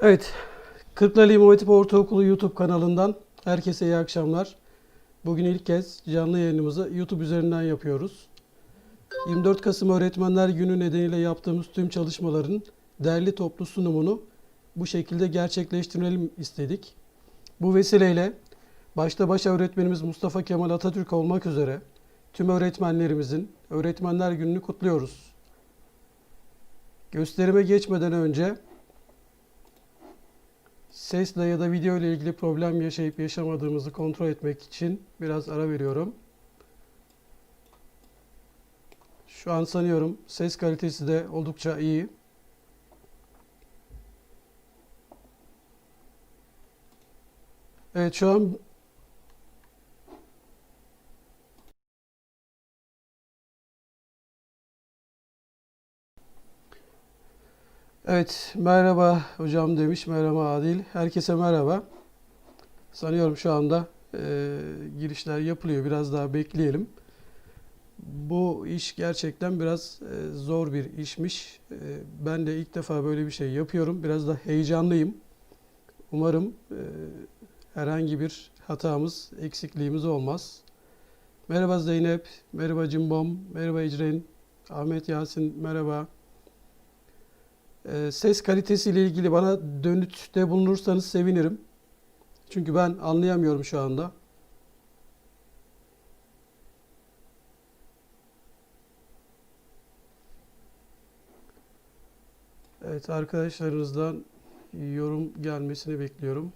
Evet, Kırklareli İmam Hatip Ortaokulu YouTube kanalından herkese iyi akşamlar. Bugün ilk kez canlı yayınımızı YouTube üzerinden yapıyoruz. 24 Kasım Öğretmenler Günü nedeniyle yaptığımız tüm çalışmaların derli toplu sunumunu bu şekilde gerçekleştirelim istedik. Bu vesileyle başta baş öğretmenimiz Mustafa Kemal Atatürk olmak üzere tüm öğretmenlerimizin Öğretmenler Günü'nü kutluyoruz. Gösterime geçmeden önce sesle ya da video ile ilgili problem yaşayıp yaşamadığımızı kontrol etmek için biraz ara veriyorum. Şu an sanıyorum ses kalitesi de oldukça iyi. Evet şu an Evet, merhaba hocam demiş. Merhaba Adil. Herkese merhaba. Sanıyorum şu anda e, girişler yapılıyor. Biraz daha bekleyelim. Bu iş gerçekten biraz e, zor bir işmiş. E, ben de ilk defa böyle bir şey yapıyorum. Biraz da heyecanlıyım. Umarım e, herhangi bir hatamız, eksikliğimiz olmaz. Merhaba Zeynep, merhaba Cimbom, merhaba İcrin, Ahmet Yasin, merhaba. Ee, Ses kalitesiyle ilgili bana dönütte bulunursanız sevinirim. Çünkü ben anlayamıyorum şu anda. Evet arkadaşlarınızdan yorum gelmesini bekliyorum.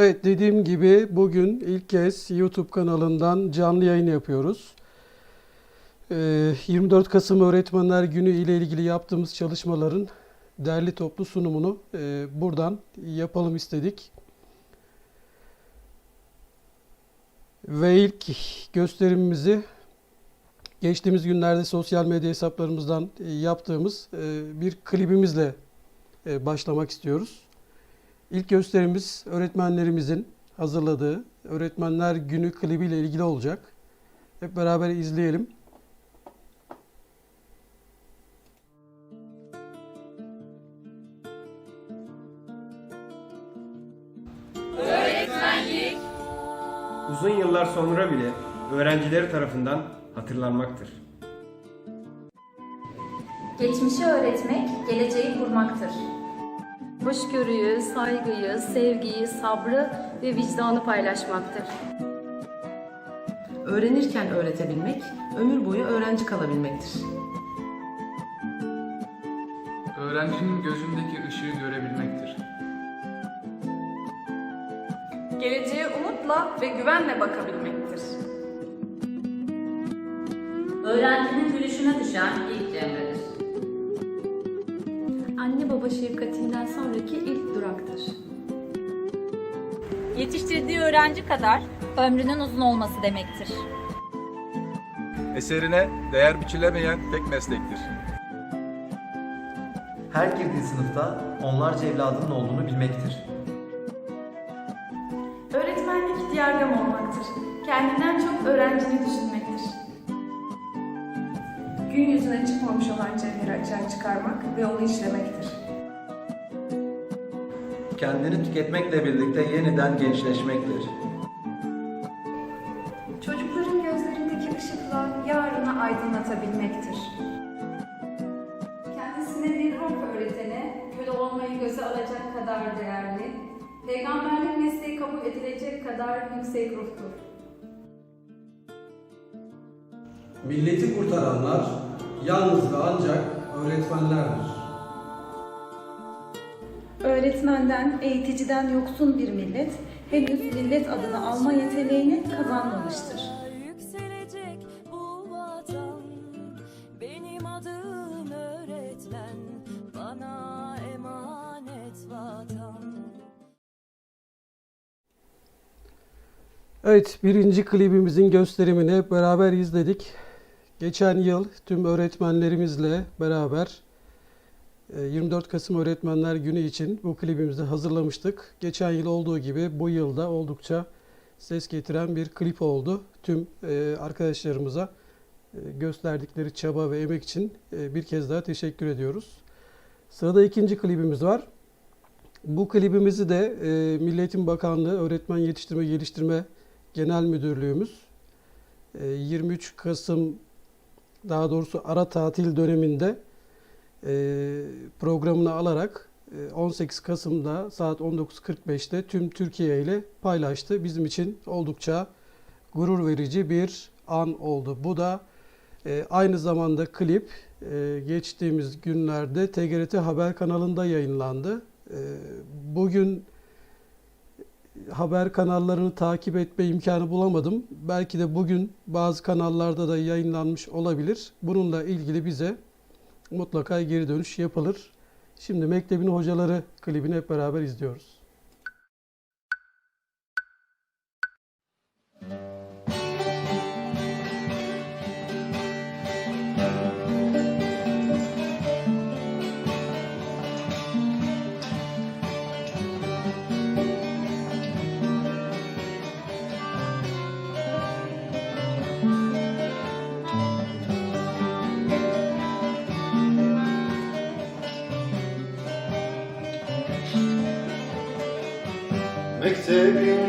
Evet dediğim gibi bugün ilk kez YouTube kanalından canlı yayın yapıyoruz. Ee, 24 Kasım Öğretmenler Günü ile ilgili yaptığımız çalışmaların derli toplu sunumunu e, buradan yapalım istedik. Ve ilk gösterimimizi geçtiğimiz günlerde sosyal medya hesaplarımızdan e, yaptığımız e, bir klibimizle başlamak istiyoruz. İlk gösterimiz öğretmenlerimizin hazırladığı Öğretmenler Günü klibiyle ilgili olacak. Hep beraber izleyelim. Uzun yıllar sonra bile öğrencileri tarafından hatırlanmaktır. Geçmişi öğretmek, geleceği kurmaktır. Hoşgörüyü, saygıyı, sevgiyi, sabrı ve vicdanı paylaşmaktır. Öğrenirken öğretebilmek, ömür boyu öğrenci kalabilmektir. Öğrencinin gözündeki ışığı görebilmektir. Geleceğe umutla ve güvenle bakabilmektir. Öğrencinin gülüşüne düşen ilk Baba şefkatinden sonraki ilk duraktır. Yetiştirdiği öğrenci kadar ömrünün uzun olması demektir. Eserine değer biçilemeyen tek meslektir. Her girdiği sınıfta onlarca evladının olduğunu bilmektir. Öğretmenlik diyargam olmaktır. Kendinden çok öğrencini düşünmektir. Gün yüzüne çıkmamış olan cevheri açığa çıkarmak ve onu işlemektir. Kendini tüketmekle birlikte yeniden gençleşmektir. Çocukların gözlerindeki ışıkla yarını aydınlatabilmektir. Kendisine bir ruh öğretene, köle olmayı göze alacak kadar değerli, peygamberlik mesleği kabul edilecek kadar yüksek ruhtur. Milleti kurtaranlar yalnız ve ancak öğretmenlerdir. Öğretmenden, eğiticiden yoksun bir millet henüz millet adını alma yeteneğini kazanmamıştır. Yükselecek bu vatan, benim adım öğretmen, bana emanet vatan. Evet, birinci klibimizin gösterimini hep beraber izledik. Geçen yıl tüm öğretmenlerimizle beraber 24 Kasım Öğretmenler Günü için bu klibimizi hazırlamıştık. Geçen yıl olduğu gibi bu yılda oldukça ses getiren bir klip oldu. Tüm e, arkadaşlarımıza e, gösterdikleri çaba ve emek için e, bir kez daha teşekkür ediyoruz. Sırada ikinci klibimiz var. Bu klibimizi de Milli Eğitim Bakanlığı Öğretmen Yetiştirme Geliştirme Genel Müdürlüğümüz e, 23 Kasım daha doğrusu ara tatil döneminde programına alarak e, 18 Kasım'da saat 19.45'te tüm Türkiye ile paylaştı. Bizim için oldukça gurur verici bir an oldu. Bu da e, aynı zamanda klip e, geçtiğimiz günlerde TGRT Haber kanalında yayınlandı. E, bugün haber kanallarını takip etme imkanı bulamadım. Belki de bugün bazı kanallarda da yayınlanmış olabilir. Bununla ilgili bize mutlaka geri dönüş yapılır. Şimdi Mektebin Hocaları klibini hep beraber izliyoruz. Mektebin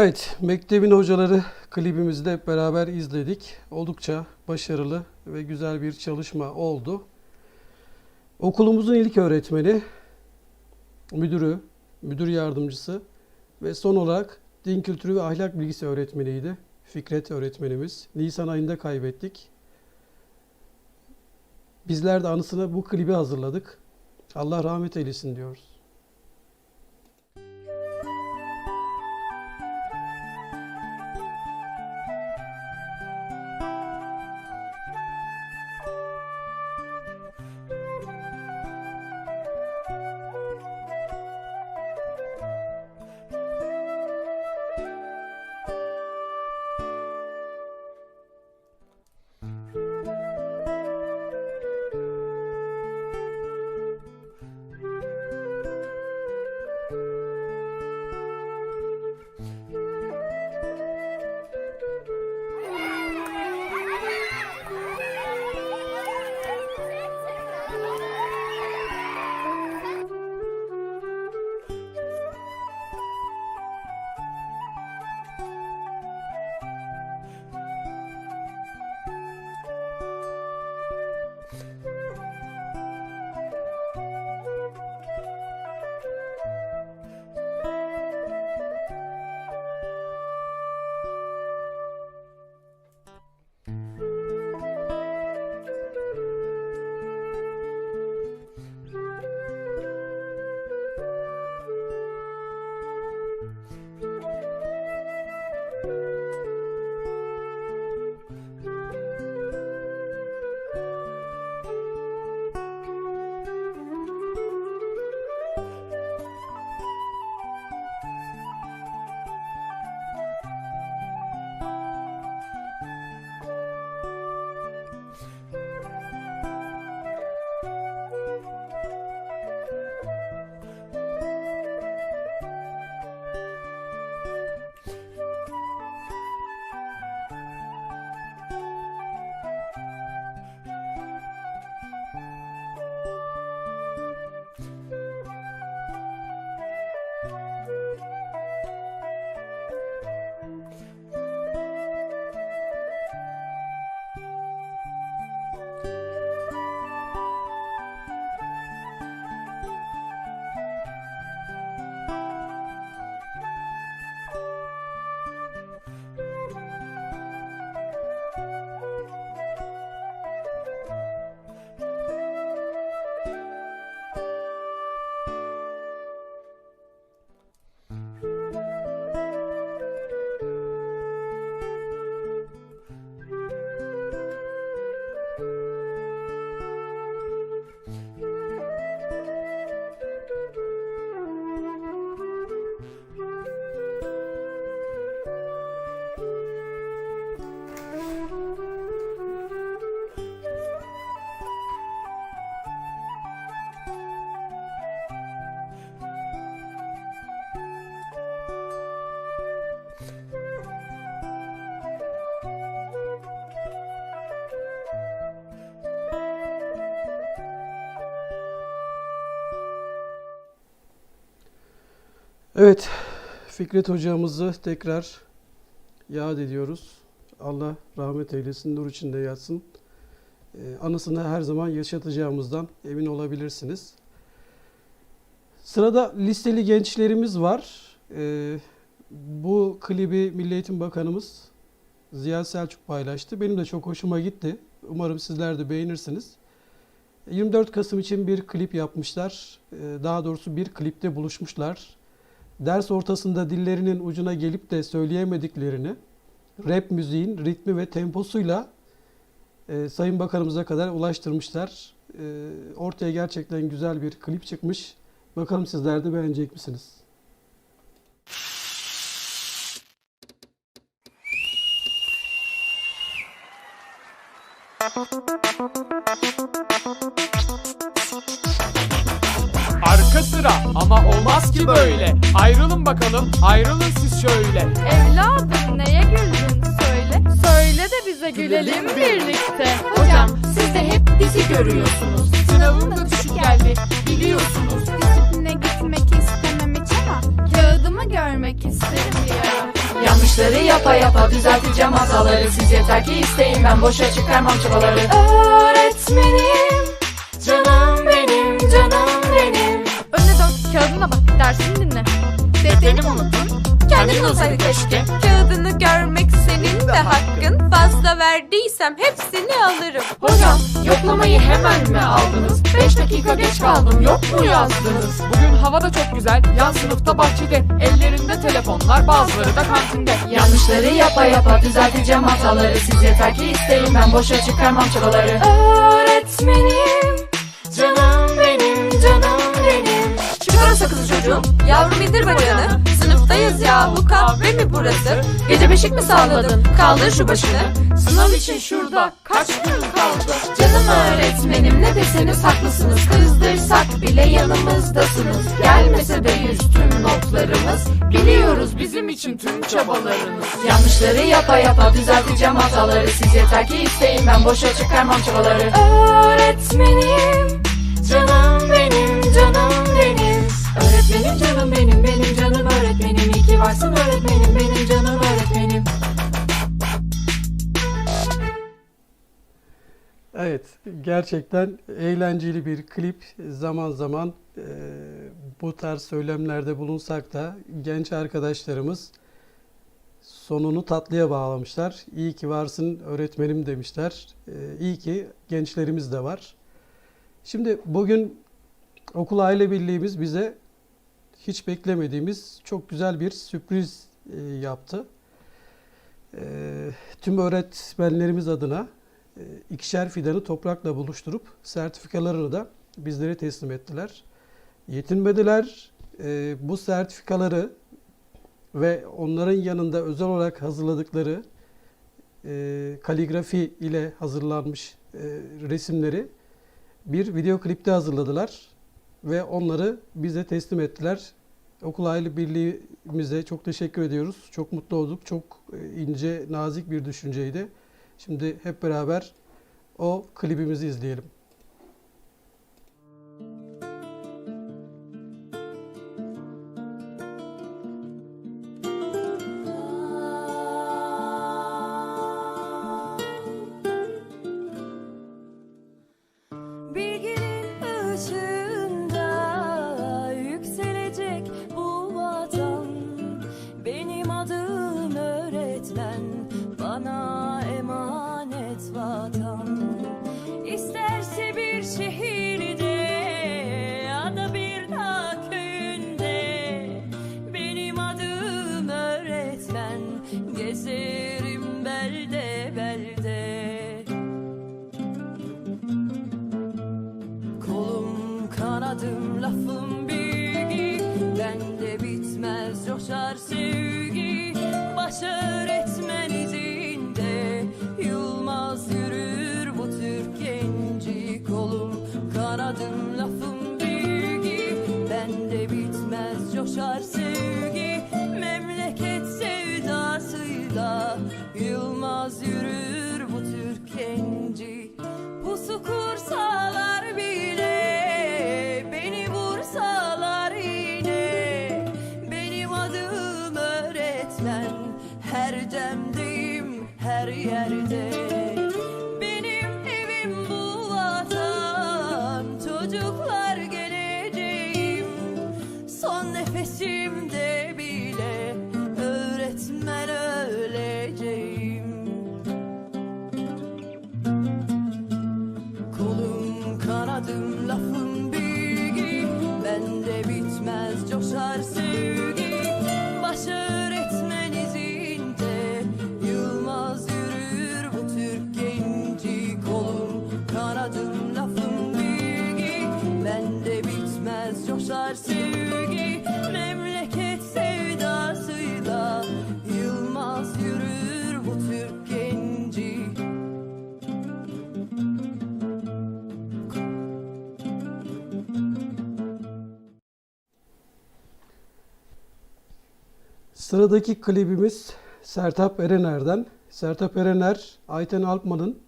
Evet, Mektebin Hocaları klibimizi de hep beraber izledik. Oldukça başarılı ve güzel bir çalışma oldu. Okulumuzun ilk öğretmeni, müdürü, müdür yardımcısı ve son olarak din kültürü ve ahlak bilgisi öğretmeniydi. Fikret öğretmenimiz. Nisan ayında kaybettik. Bizler de anısına bu klibi hazırladık. Allah rahmet eylesin diyoruz. Evet, Fikret hocamızı tekrar yad ediyoruz. Allah rahmet eylesin, nur içinde yatsın. Ee, anısını her zaman yaşatacağımızdan emin olabilirsiniz. Sırada listeli gençlerimiz var. Ee, bu klibi Milli Eğitim Bakanımız Ziya Selçuk paylaştı. Benim de çok hoşuma gitti. Umarım sizler de beğenirsiniz. 24 Kasım için bir klip yapmışlar. Ee, Daha doğrusu bir klipte buluşmuşlar. Ders ortasında dillerinin ucuna gelip de söyleyemediklerini rap müziğin ritmi ve temposuyla e, Sayın Bakanımıza kadar ulaştırmışlar. E, ortaya gerçekten güzel bir klip çıkmış. Bakalım sizler de beğenecek misiniz? Arka sıra ama olmaz ki böyle. Ayrılın bakalım, ayrılın siz şöyle. Evladım neye güldün söyle. Söyle de bize gülelim birlikte. Hocam siz de hep bizi görüyorsunuz. Sınavım da düşük geldi, biliyorsunuz. Disipline gitmek istemem hiç ama kağıdımı görmek isterim diye. Yanlışları yapa yapa düzelteceğim hataları Siz yeter ki isteyin ben boşa çıkarmam çabaları Öğretmenim, bak dersini dinle. Defterini mi unuttun? Kendin olsaydı keşke. Kağıdını görmek senin de hakkın. Fazla verdiysem hepsini alırım. Hocam yoklamayı hemen mi aldınız? Beş dakika geç kaldım yok mu yazdınız? Bugün hava da çok güzel, yan sınıfta bahçede. Ellerinde telefonlar, bazıları da kantinde. Yanlışları yapa yapa düzelteceğim hataları Siz yeter ki isteyin ben boşa çıkarmam çabaları Öğretmenim, Canım sakızı çocuğum. Yavrum indir bacağını. Sınıftayız yahu kahve mi burası? Gece beşik mi salladın? Kaldır şu başını. Sınav için şurada kaç gün kaldı? Canım öğretmenim ne deseniz haklısınız. Kızdırsak bile yanımızdasınız. Gelmese de yüz tüm notlarımız. Biliyoruz bizim için tüm çabalarınız. Yanlışları yapa yapa düzelteceğim hataları Siz yeter ki isteyin ben boşa çıkarmam çabaları Öğretmenim, Canım benim, canım Öğretmenim canım benim, benim canım öğretmenim İyi ki varsın öğretmenim, benim canım öğretmenim Evet, gerçekten eğlenceli bir klip. Zaman zaman e, bu tarz söylemlerde bulunsak da genç arkadaşlarımız sonunu tatlıya bağlamışlar. İyi ki varsın öğretmenim demişler. E, iyi ki gençlerimiz de var. Şimdi bugün okul aile birliğimiz bize hiç beklemediğimiz çok güzel bir sürpriz e, yaptı. E, tüm öğretmenlerimiz adına e, ikişer fidanı toprakla buluşturup sertifikalarını da bizlere teslim ettiler. Yetinmediler. Bu sertifikaları ve onların yanında özel olarak hazırladıkları kaligrafi ile hazırlanmış resimleri bir video klipte hazırladılar ve onları bize teslim ettiler. Okul Aile Birliği'mize çok teşekkür ediyoruz. Çok mutlu olduk. Çok e, ince, nazik bir düşünceydi. Şimdi hep beraber o klibimizi izleyelim. Kanadım lafım bilgi Bende bitmez coşar sevgi Memleket sevdasıyla Yılmaz yürür bu Türk genci Sıradaki klibimiz Sertap Erener'den. Sertap Erener, Ayten Alpman'ın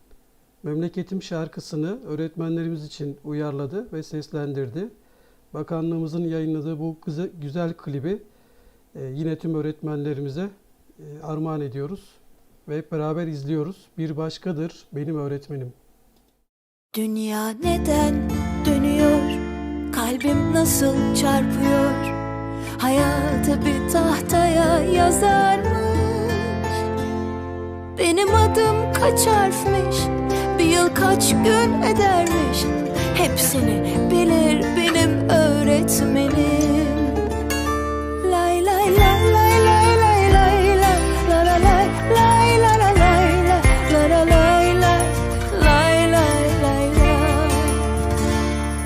Memleketim şarkısını öğretmenlerimiz için uyarladı ve seslendirdi. Bakanlığımızın yayınladığı bu güze- güzel klibi e, yine tüm öğretmenlerimize e, armağan ediyoruz ve hep beraber izliyoruz. Bir başkadır benim öğretmenim. Dünya neden dönüyor? Kalbim nasıl çarpıyor? Hayatı bir tahtaya yazarmış. Benim adım kaç harfmiş? yıl kaç gün edermiş Hepsini bilir benim öğretmenim Lay lay lay lay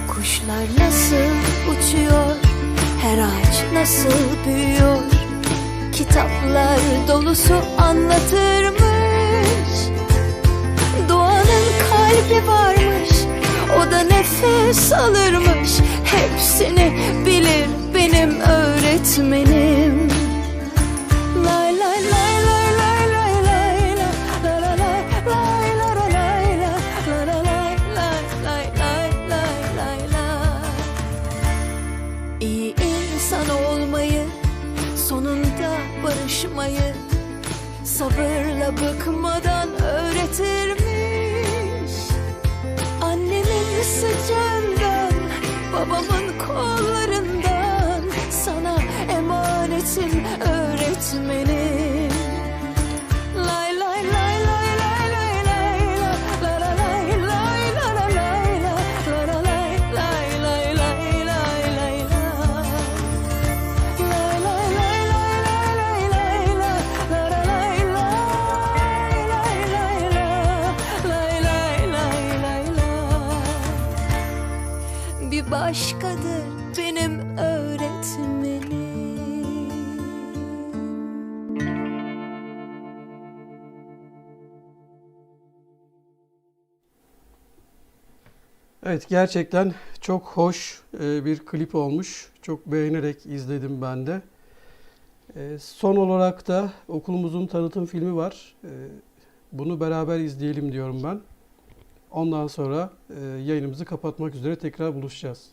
Kuşlar nasıl uçuyor Her ağaç nasıl büyüyor Kitaplar dolusu anlatır mı kalbi varmış O da nefes alırmış bobo Evet gerçekten çok hoş e, bir klip olmuş. Çok beğenerek izledim ben de. E, Son olarak da okulumuzun tanıtım filmi var. E, Bunu beraber izleyelim diyorum ben. Ondan sonra yayınımızı kapatmak üzere tekrar buluşacağız.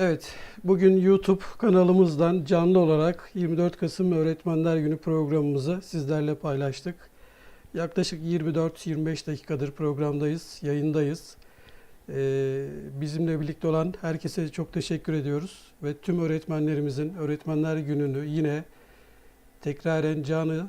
Evet, bugün YouTube kanalımızdan canlı olarak 24 Kasım Öğretmenler Günü programımızı sizlerle paylaştık. Yaklaşık 24-25 dakikadır programdayız, yayındayız. Ee, bizimle birlikte olan herkese çok teşekkür ediyoruz ve tüm öğretmenlerimizin Öğretmenler Günü'nü yine tekraren canı